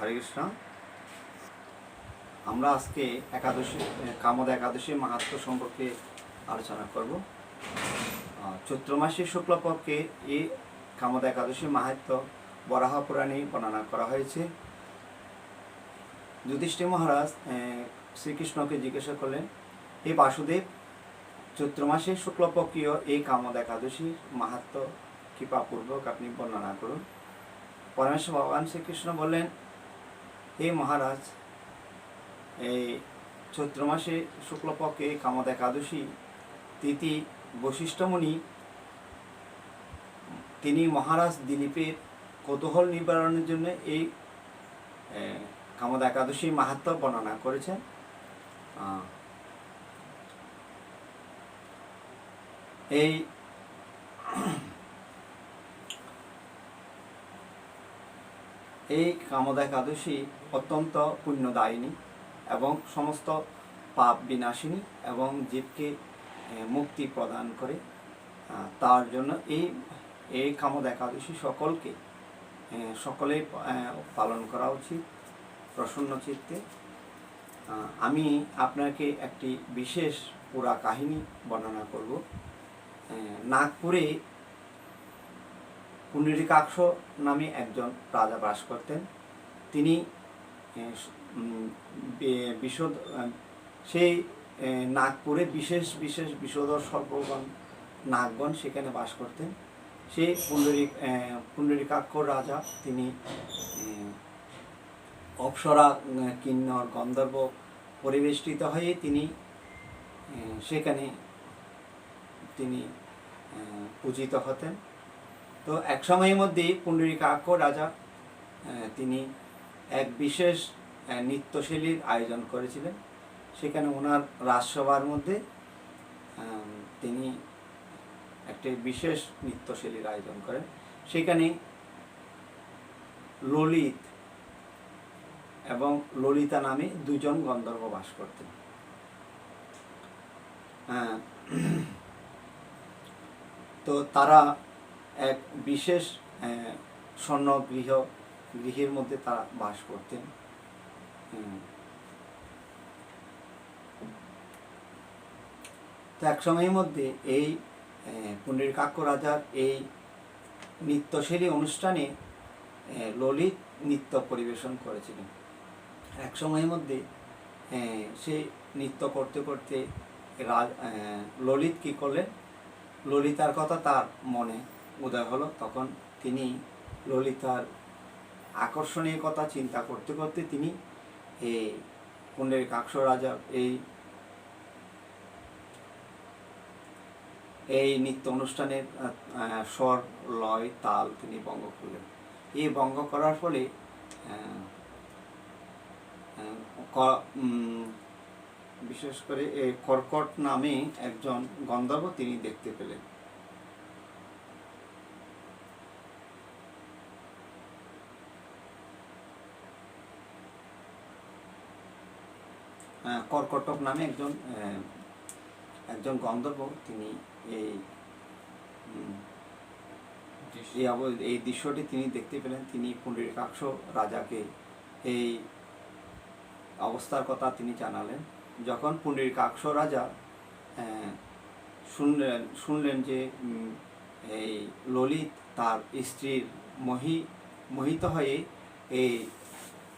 হরে কৃষ্ণ। আমরা আজকে একাদশী, কামদ একাদশী মাহাত্ম সম্পর্কে আলোচনা করব। চৈত্র মাসের শুক্লপক্ষে এই কামদ একাদশী মাহাত্ম বরাহ পুরাণে বর্ণনা করা হয়েছে। যুধিষ্ঠির মহারাজ শ্রীকৃষ্ণকে জিজ্ঞাসা করলেন, হে বাসুদেব, চৈত্র মাসের শুক্লপক্ষীয় এই কামদ একাদশীর মাহাত্ম কৃপাপূর্বক আপনি বর্ণনা করুন। পরমেশ্বর ভগবান শ্রীকৃষ্ণ বললেন হে মহারাজ, এই চৈত্র মাসে শুক্লপক্ষে কামদ একাদশী তিথি বশিষ্ঠমণি, তিনি মহারাজ দিলীপের কৌতূহল নিবারণের জন্য এই কামদ একাদশী মাহাত্ম বর্ণনা করেছেন। এই এই কামদা একাদশী অত্যন্ত পুণ্যদায়িনী এবং সমস্ত পাপ বিনাশিনী এবং জীবকে মুক্তি প্রদান করে তার জন্য এই এই কামদ একাদশী সকলকে এ, সকলেই পালন করা উচিত প্রসন্ন চিত্তে। আমি আপনাকে একটি বিশেষ পুরা কাহিনী বর্ণনা করব। এ, পুণ্ডরিকাক্ষ নামে একজন রাজা বাস করতেন। তিনি বিশদ সেই নাগপুরে বিশেষ বিশেষ বিষধর সর্বগণ নাগগণ সেখানে বাস করতেন। সেই পুণ্ডরিক আহ, পুণ্ডরিকাক্ষ রাজা তিনি অপ্সরা কিন্নর গন্ধর্ব পরিবেষ্টিত হয়ে তিনি সেখানে তিনি পূজিত হতেন। তো এক সময়ের মধ্যে পুণ্ডরিকাক্ষ রাজা তিনি এক বিশেষ নৃত্যশৈলীর আয়োজন করেছিলেন। সেখানে ওনার রাজসভার মধ্যে তিনি একটি বিশেষ নৃত্যশৈলীর আয়োজন করেন। সেখানে ললিত এবং ললিতা নামে দুজন গন্ধর্ব বাস করতেন। তো তারা এক বিশেষ আহ, স্বর্ণগৃহ গৃহের মধ্যে তারা বাস করতেন। তো এক সময়ের মধ্যে এই পুণ্ডির কাক্য রাজার এই নৃত্যশৈলী অনুষ্ঠানে ললিত নৃত্য পরিবেশন করেছিলেন। এক সময়ের মধ্যে সে নৃত্য করতে করতে রাজ ললিত কী করলেন? ললিতার কথা তার মনে উদয় হলো। তখন তিনি ললিতার আকর্ষণীয় কথা চিন্তা করতে করতে তিনি এই কুণ্ডের কাক্ষ রাজা এই এই নৃত্য অনুষ্ঠানের স্বর, লয়, তাল তিনি বঙ্গ করলেন। এই বঙ্গ করার ফলে বিশেষ করে এই কর্কট নামে একজন গন্ধর্ব তিনি দেখতে পেলেন। কর্কটক নামে একজন একজন গন্ধর্ব তিনি এই এই অব- এই দৃশ্যটি তিনি দেখতে পেলেন। তিনি পুণ্ডরীকাক্ষ রাজাকে এই অবস্থার কথা তিনি জানালেন। যখন পুণ্ডরীকাক্ষ রাজা শুনলেন শুনলেন যে এই ললিত তার স্ত্রীর মহি মোহিত হয়ে এই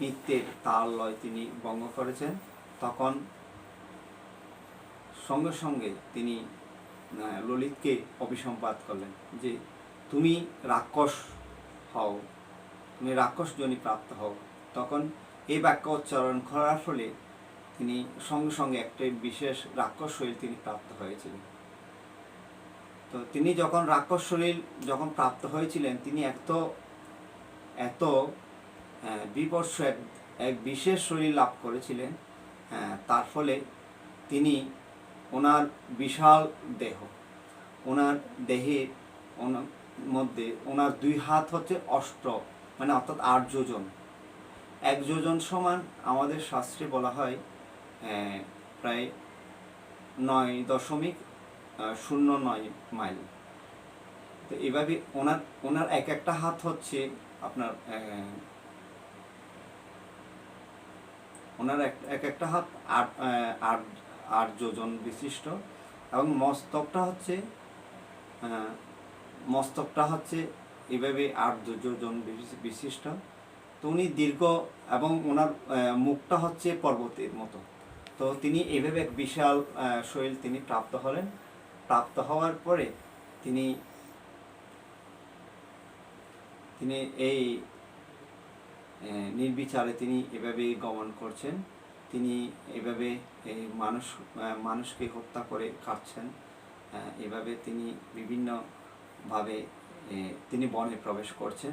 নৃত্যের তাল লয় তিনি ভঙ্গ করেছেন তখন সঙ্গে সঙ্গে তিনি ললিতকে অভিসম্পাত করলেন যে, তুমি রাক্ষস হও, তুমি রাক্ষস জনি প্রাপ্ত হও। তখন এই বাক্য উচ্চারণ করার ফলে তিনি সঙ্গে সঙ্গে একটি বিশেষ রাক্ষস শরীর তিনি প্রাপ্ত হয়েছিলেন। তো তিনি যখন রাক্ষস শরীর যখন প্রাপ্ত হয়েছিলেন, তিনি এত এত বিপর্ষ এক বিশেষ শরীর লাভ করেছিলেন তার ফলে তিনি ওনার বিশাল দেহ, ওনার দেহের মধ্যে ওনার দুই হাত হচ্ছে অষ্ট মানে অর্থাৎ আট যোজন। এক যোজন সমান আমাদের শাস্ত্রে বলা হয় প্রায় নয় দশমিক শূন্য নয় মাইল। তো এভাবে ওনার ওনার এক একটা হাত হচ্ছে আপনার ওনার এক এক একটা হাত আট আট আট যোজন বিশিষ্ট এবং মস্তকটা হচ্ছে মস্তকটা হচ্ছে এভাবে আট যোজন বিশি- বিশিষ্ট। তো উনি দীর্ঘ এবং ওনার মুখটা হচ্ছে পর্বতের মতো। তো তিনি এভাবে এক বিশাল শৈল তিনি প্রাপ্ত হলেন। প্রাপ্ত হওয়ার পরে তিনি তিনি এই নির্বিচারে তিনি এভাবে গমন করছেন। তিনি এভাবে মানুষ মানুষকে হত্যা করে খাচ্ছেন এভাবে তিনি বিভিন্নভাবে তিনি বনে প্রবেশ করছেন।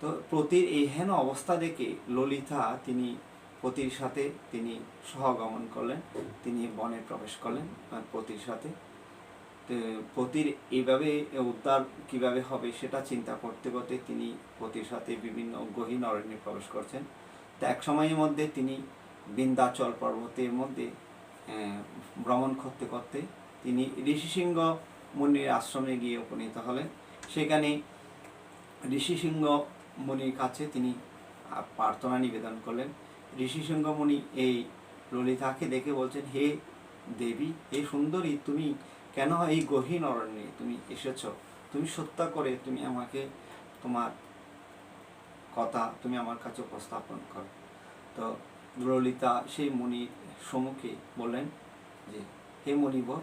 তো প্রতির এই হেন অবস্থা দেখে ললিতা তিনি পতির সাথে তিনি সহগমন করলেন। তিনি বনে প্রবেশ করলেন পতির সাথে। পতির এইভাবে উদ্ধার কীভাবে হবে সেটা চিন্তা করতে করতে তিনি পতির সাথে বিভিন্ন গহীন অরণ্যে প্রবেশ করছেন। তো এক সময়ের মধ্যে তিনি বিন্দাচল পর্বতের মধ্যে ভ্রমণ করতে করতে তিনি ঋষিসিংহ মুনির আশ্রমে গিয়ে উপনীত হলেন। সেখানে ঋষিসিংহ মুনির কাছে তিনি প্রার্থনা নিবেদন করলেন। ঋষিসিংহ মুনি এই ললিতাকে দেখে বলছেন, হে দেবী, হে সুন্দরী, তুমি কেন এই গহীন অরণ্যে তুমি এসেছ? তুমি সত্য করে তুমি আমাকে তোমার কথা তুমি আমার কাছে উপস্থাপন করো। তো ললিতা সেই মুনির সম্মুখে বললেন যে, হে মণিবর,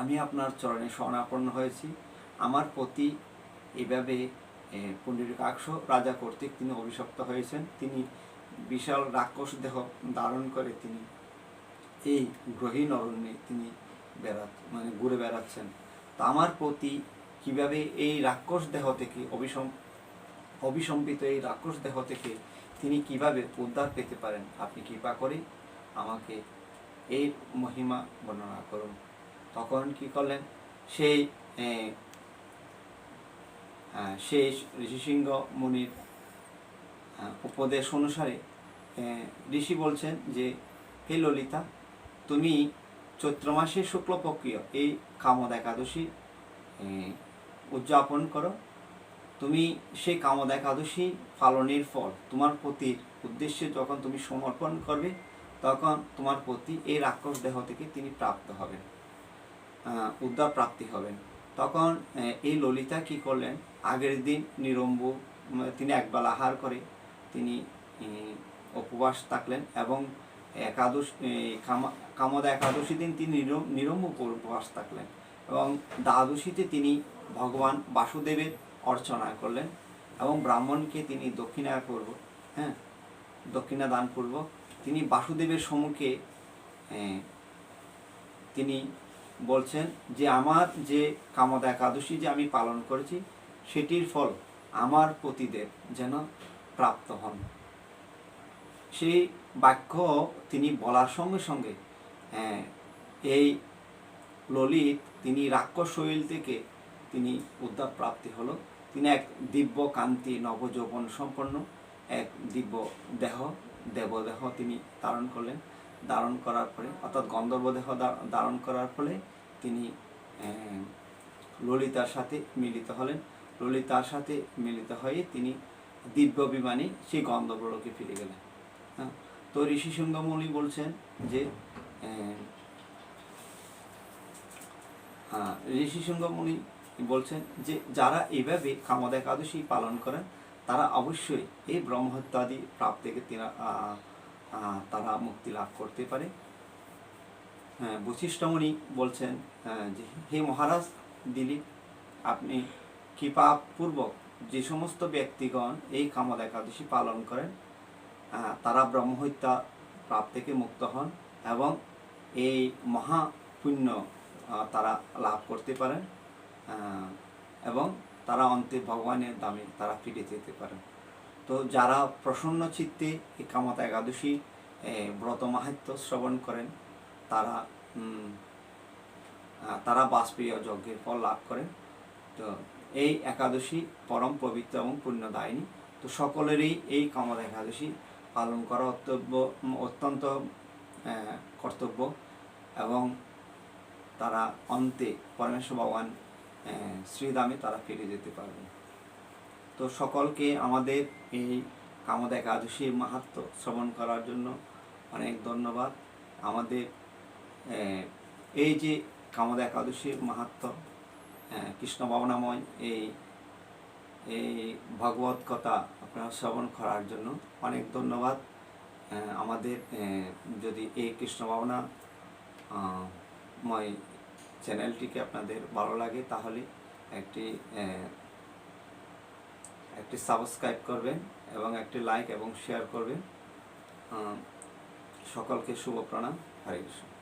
আমি আপনার চরণে শরণাপন্ন হয়েছি। আমার প্রতি এইভাবে পুণ্ডরিকাক্ষ রাজা কর্তৃক তিনি অভিশপ্ত হয়েছেন। তিনি বিশাল রাক্ষস দেহ ধারণ করে তিনি এই গ্রহীণ অরণ্যে তিনি বেড়া মানে ঘুরে বেড়াচ্ছেন। তা আমার প্রতি কীভাবে এই রাক্ষস দেহ থেকে অভিসম অভিসম্পিত এই রাক্ষস দেহ থেকে তিনি কীভাবে উদ্ধার পেতে পারেন, আপনি কৃপা করে আমাকে এই মহিমা বর্ণনা করুন। তখন কি করলেন? সেই সেই ঋষিসিংহ মুনির উপদেশ অনুসারে ঋষি বলছেন যে, হে ললিতা, তুমি চৈত্র মাসে শুক্লপক্ষীয় এই কামদ একাদশী উদযাপন করো। তুমি সেই কামদ একাদশী পালনের ফল, তোমার পতির উদ্দেশ্যে যখন তুমি সমর্পণ করবে, তখন তোমার প্রতি এই রাক্ষস দেহ থেকে তিনি প্রাপ্ত হবেন উদ্ধার প্রাপ্তি হবেন। তখন এই ললিতা কি করলেন? আগের দিন নিরম্ব তিনি একবেলা আহার করে তিনি উপবাস থাকলেন এবং একাদশ কামা- কামদা একাদশী দিন তিনি নিরম- উপবাস থাকলেন এবং দ্বাদশীতে তিনি ভগবান বাসুদেবের অর্চনা করলেন এবং ব্রাহ্মণকে তিনি দক্ষিণা করব হ্যাঁ দক্ষিণা দান করব। তিনি বাসুদেবের সম্মুখে তিনি বলছেন যে আমার যে কামদা একাদশী যে আমি পালন করেছি, সেটির ফল আমার পতিদেব যেন প্রাপ্ত হন। সেই বাক্য তিনি বলার সঙ্গে সঙ্গে এই ললিত তিনি রাক্ষস শৈল থেকে তিনি উদ্ধার প্রাপ্তি হলো। তিনি এক দিব্য কান্তি নবযৌবন সম্পন্ন, এক দিব্য দেহ, দেবদেহ তিনি ধারণ করলেন। ধারণ করার পরে, অর্থাৎ গন্ধর্ব দেহ ধারণ করার ফলে তিনি ললিতার সাথে মিলিত হলেন। ললিতার সাথে মিলিত হয়ে তিনি দিব্য বিমানে সেই গন্ধর্বলোকে ফিরে গেলেন। হ্যাঁ তো ঋষি সিংহমণি বলছেন যে হ্যাঁ, ঋষি সিংহমণি বলছেন যে যারা এইভাবে কামদ একাদশী পালন করেন তারা অবশ্যই এই ব্রহ্মহত্যাদি প্রাপ থেকে তারা মুক্তি লাভ করতে পারে। বৈশিষ্ট্যমণি বলছেন যে হে মহারাজ দিলীপ আপনি কৃপাপূর্বক যে সমস্ত ব্যক্তিগণ এই কামদ একাদশী পালন করেন তারা ব্রহ্মহত্যা প্রাপ থেকে মুক্ত হন এবং এই মহা পুণ্য তারা লাভ করতে পারেন এবং তারা অন্তে ভগবানের দামে তারা ফিরে যেতে পারেন। তো যারা প্রসন্ন চিত্তে এই কামতা একাদশী ব্রত মাহাত্য শ্রবণ করেন, তারা তারা বাষ্পীয় যজ্ঞের ফল লাভ করেন। তো এই একাদশী পরম পবিত্র এবং পুণ্যদায়িনী। তো সকলেরই এই কামদ একাদশী পালন করা অত্যন্ত অত্যন্ত কর্তব্য এবং তারা অন্তে পরমেশ্বর ভগবান আহ, শ্রীধামে তারা ফিরে যেতে পারবেন তো সকলকে আমাদের এই কামদা একাদশীর মাহাত্ম শ্রবণ করার জন্য অনেক ধন্যবাদ। আমাদের এই যে কামদা একাদশীর মাহাত্ম কৃষ্ণ ভাবনাময় এই এই ভগবত কথা আপনারা শ্রবণ করার জন্য অনেক ধন্যবাদ। আমাদের যদি এই কৃষ্ণ ভাবনা ময় চ্যানেলটিকে আপনাদের ভালো লাগে, তাহলে একটি একটি সাবস্ক্রাইব করবেন এবং একটি লাইক এবং শেয়ার করবেন। সকলকে শুভ প্রণাম। হরে কৃষ্ণ।